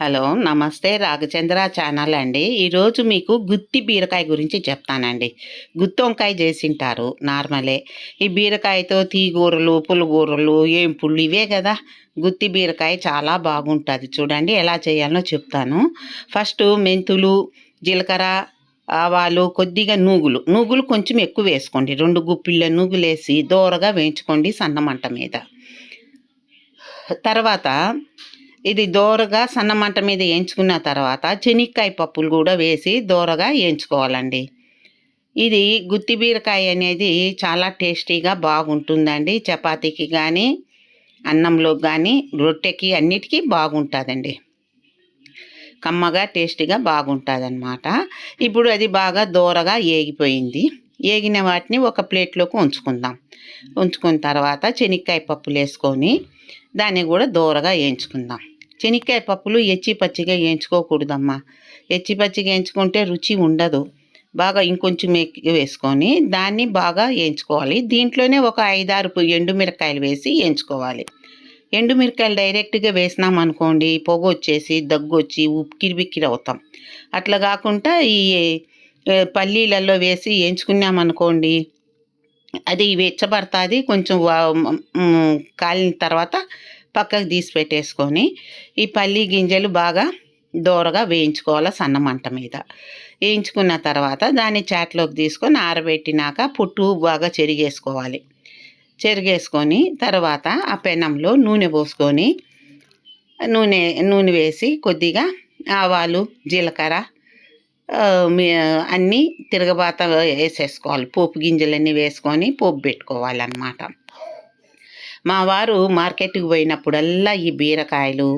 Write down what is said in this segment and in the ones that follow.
Hello నమస్తే రాఘచంద్ర channel అండి. ఈరోజు మీకు గుత్తి బీరకాయ గురించి చెప్తానండి. గుత్తి వంకాయ చేసింటారు నార్మలే. ఈ బీరకాయతో తీగూరలు పులుగూరలు ఏంపుళ్ళు ఇవే కదా. గుత్తి బీరకాయ చాలా బాగుంటుంది. చూడండి ఎలా చేయాలో చెప్తాను. ఫస్ట్ మెంతులు జీలకర్ర ఆవాలు కొద్దిగా నూగులు. నూగులు కొంచెం ఎక్కువ వేసుకోండి. రెండు గుప్పిళ్ళ నూగులు వేసి దోరగా వేయించుకోండి సన్న మంట మీద. తర్వాత ఇది దోరగా సన్న మంట మీద వేయించుకున్న తర్వాత చెనిక్కాయ పప్పులు కూడా వేసి దోరగా వేయించుకోవాలండి ఇది గుత్తి బీరకాయ అనేది చాలా టేస్టీగా బాగుంటుందండి. చపాతీకి కానీ అన్నంలో కానీ రొట్టెకి అన్నిటికీ బాగుంటుందండి. కమ్మగా టేస్టీగా బాగుంటుందనమాట ఇప్పుడు అది బాగా దోరగా ఏగిపోయింది. ఏగిన వాటిని ఒక ప్లేట్లోకి ఉంచుకుందాం. ఉంచుకున్న తర్వాత చెనిక్కాయ పప్పులు వేసుకొని దాన్ని కూడా దోరగా వేయించుకుందాం శనక్కాయ పప్పులు ఎచ్చి పచ్చిగా వేయించుకోకూడదమ్మా ఎచ్చి పచ్చిగా వేయించుకుంటే రుచి ఉండదు. బాగా ఇంకొంచెం వేసుకొని దాన్ని బాగా వేయించుకోవాలి దీంట్లోనే ఒక ఐదారు ఎండుమిరకాయలు వేసి వేయించుకోవాలి ఎండుమిరకాయలు డైరెక్ట్గా వేసినాం అనుకోండి పొగ వచ్చేసి దగ్గు వచ్చి ఉక్కిరిబిక్కిరి అవుతాం. అట్లా కాకుండా ఈ పల్లీలలో వేసి వేయించుకున్నాం అనుకోండి అది వెచ్చబడుతుంది. కొంచెం కాలిన తర్వాత పక్కకు తీసి పెట్టేసుకొని ఈ పల్లి గింజలు బాగా దోరగా వేయించుకోవాలి సన్న మంట మీద. వేయించుకున్న తర్వాత దాన్ని చాట్లోకి తీసుకొని ఆరబెట్టినాక పుట్టు బాగా చెరిగేసుకోవాలి. చెరిగేసుకొని తర్వాత ఆ పెనంలో నూనె పోసుకొని నూనె నూనె వేసి కొద్దిగా ఆవాలు జీలకర్ర మీ- అన్నీ తిరగబాత వేసేసుకోవాలి. పోపు గింజలన్నీ వేసుకొని పోపు పెట్టుకోవాలన్నమాట. మా వారు మార్కెట్కి పోయినప్పుడల్లా ఈ బీరకాయలు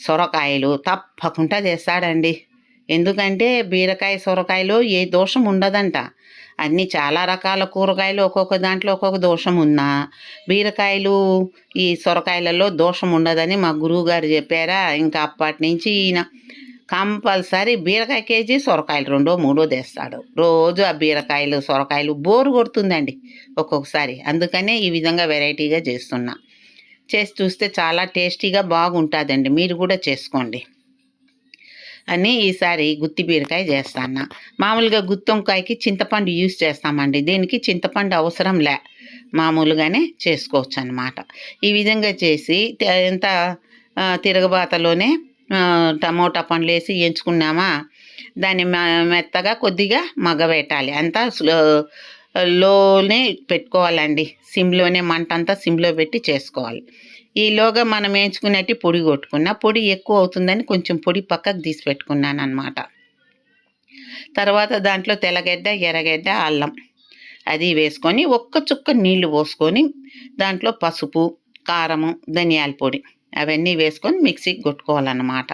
సొరకాయలు తప్పకుండా చేస్తాడండి ఎందుకంటే బీరకాయ సొరకాయలో ఏ దోషం ఉండదంట. అన్నీ చాలా రకాల కూరగాయలు ఒక్కొక్క దాంట్లో ఒక్కొక్క దోషం ఉన్నా బీరకాయలు ఈ సొరకాయలలో దోషం ఉండదని మా గురువు గారు చెప్పారా. ఇంకా అప్పటి నుంచి ఈయన కంపల్సరీ బీరకాయ కేజీ సొరకాయలు రెండో మూడో తెస్తాడు. రోజు ఆ బీరకాయలు సొరకాయలు బోరు కొడుతుందండి ఒక్కొక్కసారి. అందుకనే ఈ విధంగా వెరైటీగా చేస్తున్నా. చేసి చూస్తే చాలా టేస్టీగా బాగుంటుందండి. మీరు కూడా చేసుకోండి అని ఈసారి గుత్తి బీరకాయ చేస్తాను మామూలుగా గుత్తొంకాయకి చింతపండు యూస్ చేస్తామండి. దీనికి చింతపండు అవసరం లే. మామూలుగానే చేసుకోవచ్చు అనమాట ఈ విధంగా చేసి ఎంత తిరగబాతలోనే టమోటా పండ్లు వేసి ఎంచుకున్నామా? దాన్ని మె- మెత్తగా కొద్దిగా మగ్గబెట్టాలి. అంతా స్లో లోనే పెట్టుకోవాలండి. సిమ్లోనే మంట అంతా సిమ్లో పెట్టి చేసుకోవాలి. ఈలోగా మనం వేయించుకున్నట్టు పొడి కొట్టుకున్న పొడి ఎక్కువ అవుతుందని కొంచెం పొడి పక్కకు తీసి పెట్టుకున్నాను అనమాట తర్వాత దాంట్లో తెల్లగడ్డ ఎర్రగడ్డ అల్లం అది వేసుకొని ఒక్క చుక్క నీళ్ళు పోసుకొని దాంట్లో పసుపు కారము ధనియాల పొడి అవన్నీ వేసుకొని మిక్సీకి కొట్టుకోవాలన్నమాట.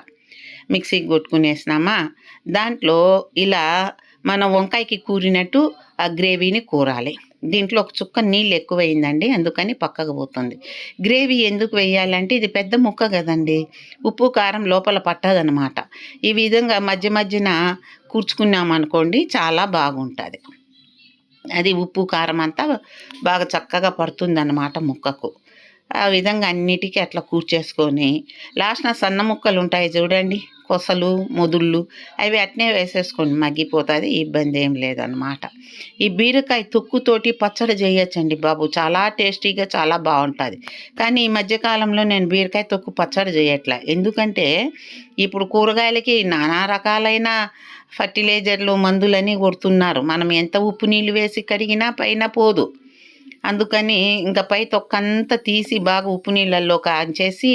మిక్సీకి కొట్టుకునేసినామా? దాంట్లో ఇలా మన వంకాయకి కూరినట్టు ఆ గ్రేవీని కూరాలి. దీంట్లో ఒక చుక్క నీళ్ళు ఎక్కువైందండి అందుకని పక్కకు పోతుంది. గ్రేవీ ఎందుకు వేయాలంటే ఇది పెద్ద ముక్క కదండి ఉప్పు కారం లోపల పట్టదనమాట ఈ విధంగా మధ్య మధ్యన కూర్చుకున్నామనుకోండి చాలా బాగుంటుంది. అది ఉప్పు కారం అంతా బాగా చక్కగా పడుతుందన్నమాట ముక్కకు. ఆ విధంగా అన్నిటికీ అట్లా కూర్చేసుకొని లాస్ట్న సన్న ముక్కలు ఉంటాయి చూడండి కొసలు మొదుళ్ళు అవి అట్నే వేసేసుకోండి మగ్గిపోతుంది ఇబ్బంది ఏం లేదనమాట ఈ బీరకాయ తొక్కుతోటి పచ్చడి చేయొచ్చండి బాబు చాలా టేస్టీగా చాలా బాగుంటుంది. కానీ ఈ మధ్యకాలంలో నేను బీరకాయ తొక్కు పచ్చడి చేయట్లే. ఎందుకంటే ఇప్పుడు కూరగాయలకి నానా రకాలైన ఫర్టిలైజర్లు మందులని కొడుతున్నారు. మనం ఎంత ఉప్పు నీళ్ళు వేసి కడిగినా పైన పోదు. అందుకని ఇంకా పై తొక్కంతా తీసి బాగా ఉప్పు నీళ్ళల్లో కాంచేసి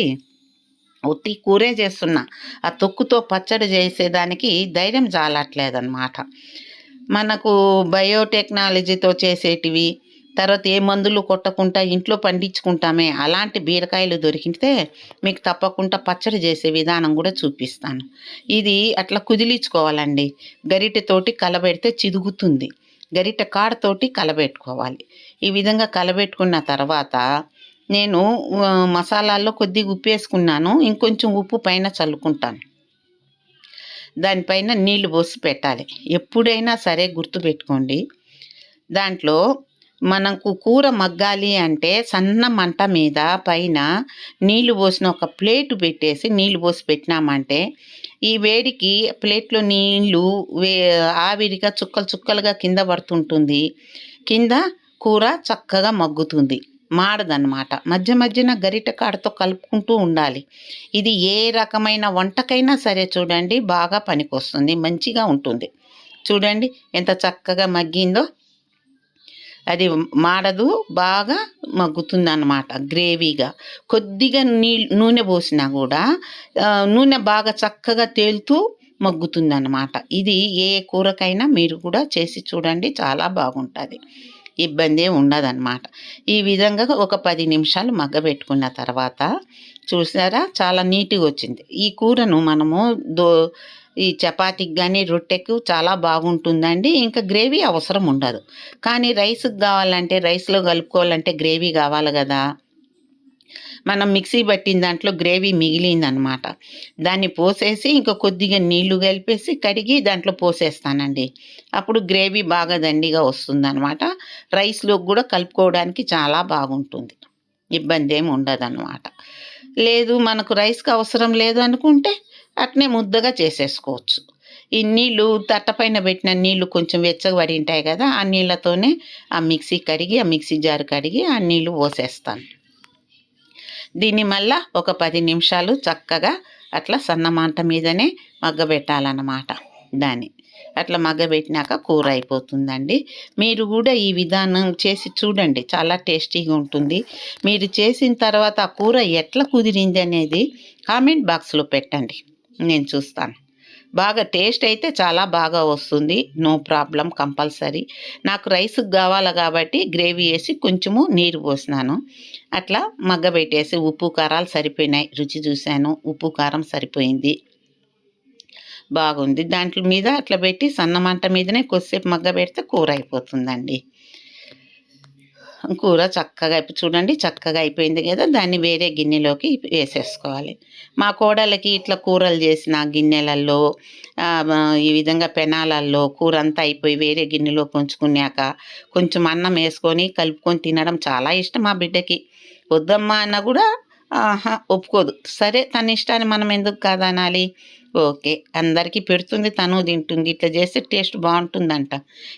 ఉత్తి కూరే చేస్తున్నా. ఆ తొక్కుతో పచ్చడి చేసేదానికి ధైర్యం చాలట్లేదన్నమాట. మనకు బయోటెక్నాలజీతో చేసేటివి తర్వాత ఏ మందులు కొట్టకుండా ఇంట్లో పండించుకుంటామే అలాంటి బీరకాయలు దొరికితే మీకు తప్పకుండా పచ్చడి చేసే విధానం కూడా చూపిస్తాను. ఇది అట్లా కుదిలించుకోవాలండి. గరిటెతోటి కలబెడితే చిదుగుతుంది. గరిట కాడతోటి కలబెట్టుకోవాలి. ఈ విధంగా కలబెట్టుకున్న తర్వాత నేను మసాలాల్లో కొద్దిగా ఉప్పు వేసుకున్నాను. ఇంకొంచెం ఉప్పు పైన చల్లుకుంటాను. దానిపైన నీళ్ళు పోసి పెట్టాలి. ఎప్పుడైనా సరే గుర్తుపెట్టుకోండి దాంట్లో మనకు కూర మగ్గాలి అంటే సన్న మంట మీద పైన నీళ్ళు పోసిన ఒక ప్లేట్ పెట్టేసి నీళ్ళు పోసి పెట్టినామంటే ఈ వేడికి ప్లేట్లో నీళ్ళు వే ఆవిరిగా చుక్కలు చుక్కలుగా కింద పడుతుంటుంది. కింద కూర చక్కగా మగ్గుతుంది. మాడదన్నమాట. మధ్య మధ్యన గరిట కాడతో కలుపుకుంటూ ఉండాలి. ఇది ఏ రకమైన వంటకైనా సరే చూడండి బాగా పనికొస్తుంది. మంచిగా ఉంటుంది. చూడండి ఎంత చక్కగా మగ్గిందో. అది మాడదు బాగా మగ్గుతుంది అన్నమాట గ్రేవీగా. కొద్దిగా నీ నూనె పోసినా కూడా నూనె బాగా చక్కగా తేలుతూ మగ్గుతుంది అన్నమాట ఇది ఏ కూరకైనా మీరు కూడా చేసి చూడండి చాలా బాగుంటుంది. ఇబ్బంది ఉండదన్నమాట. ఈ విధంగా ఒక పది నిమిషాలు మగ్గబెట్టుకున్న తర్వాత చూసారా చాలా నీట్గా వచ్చింది. ఈ కూరను మనము దో ఈ చపాతీకి కానీ రొట్టెకు చాలా బాగుంటుందండి. ఇంకా గ్రేవీ అవసరం ఉండదు. కానీ రైస్కి కావాలంటే రైస్లో కలుపుకోవాలంటే గ్రేవీ కావాలి కదా. మనం మిక్సీ పట్టిన దాంట్లో గ్రేవీ మిగిలిందనమాట. దాన్ని పోసేసి ఇంకా కొద్దిగా నీళ్ళు కలిపేసి కడిగి దాంట్లో పోసేస్తానండి. అప్పుడు గ్రేవీ బాగా దండిగా వస్తుందన్నమాట రైస్లో కూడా కలుపుకోవడానికి చాలా బాగుంటుంది. ఇబ్బంది ఏమి ఉండదన్నమాట లేదు మనకు రైస్కి అవసరం లేదు అనుకుంటే అట్నే ముద్దగా చేసేసుకోవచ్చు. ఈ నీళ్ళు తట్టపైన పెట్టిన నీళ్ళు కొంచెం వెచ్చగబడి ఉంటాయి కదా ఆ నీళ్ళతోనే ఆ మిక్సీ కడిగి ఆ మిక్సీ జారు కడిగి ఆ నీళ్ళు పోసేస్తాను. దీన్ని మళ్ళా ఒక పది నిమిషాలు చక్కగా అట్లా సన్నమాంట మీదనే మగ్గబెట్టాలన్నమాట. దాన్ని అట్లా మగ్గబెట్టినాక కూర అయిపోతుందండి. మీరు కూడా ఈ విధానం చేసి చూడండి. చాలా టేస్టీగా ఉంటుంది. మీరు చేసిన తర్వాత ఆ కూర ఎట్లా కుదిరింది అనేది కామెంట్ బాక్స్లో పెట్టండి. నేను చూస్తాను. బాగా టేస్ట్ అయితే చాలా బాగా వస్తుంది. No problem compulsory. నాకు రైస్కి కావాలి కాబట్టి గ్రేవీ వేసి కొంచెము నీరు పోసినాను. అట్లా మగ్గబెట్టేసి ఉప్పు కారాలు సరిపోయినాయి. రుచి చూశాను. ఉప్పు కారం సరిపోయింది. బాగుంది. దాంట్లో మీద అట్లా పెట్టి సన్న మంట మీదనే కొద్దిసేపు మగ్గ పెడితే కూర అయిపోతుందండి. కూర చక్కగా అయిపో చూడండి చక్కగా అయిపోయింది కదా దాన్ని వేరే గిన్నెలోకి వేసేసుకోవాలి. మా కోడలకి ఇట్లా కూరలు చేసిన గిన్నెలల్లో ఈ విధంగా పెనాలల్లో కూర అంతా అయిపోయి వేరే గిన్నెలో కొంచుకున్నాక కొంచెం అన్నం వేసుకొని కలుపుకొని తినడం చాలా ఇష్టం మా బిడ్డకి. వద్దమ్మా అన్న కూడా ఆహా ఒప్పుకోదు. సరే తన ఇష్టాన్ని మనం ఎందుకు కాదనాలి? ఓకే అందరికీ పెడుతుంది తను తింటుంది ఇట్లా చేస్తే టేస్ట్ బాగుంటుందంట.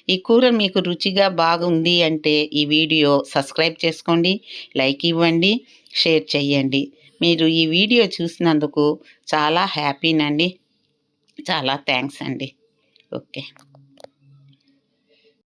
ఈ కూర మీకు రుచిగా బాగుంది అంటే ఈ వీడియో సబ్స్క్రైబ్ చేసుకోండి లైక్ ఇవ్వండి షేర్ చేయండి. మీరు ఈ వీడియో చూసినందుకు చాలా హ్యాపీనండి. చాలా థ్యాంక్స్ అండి. ఓకే.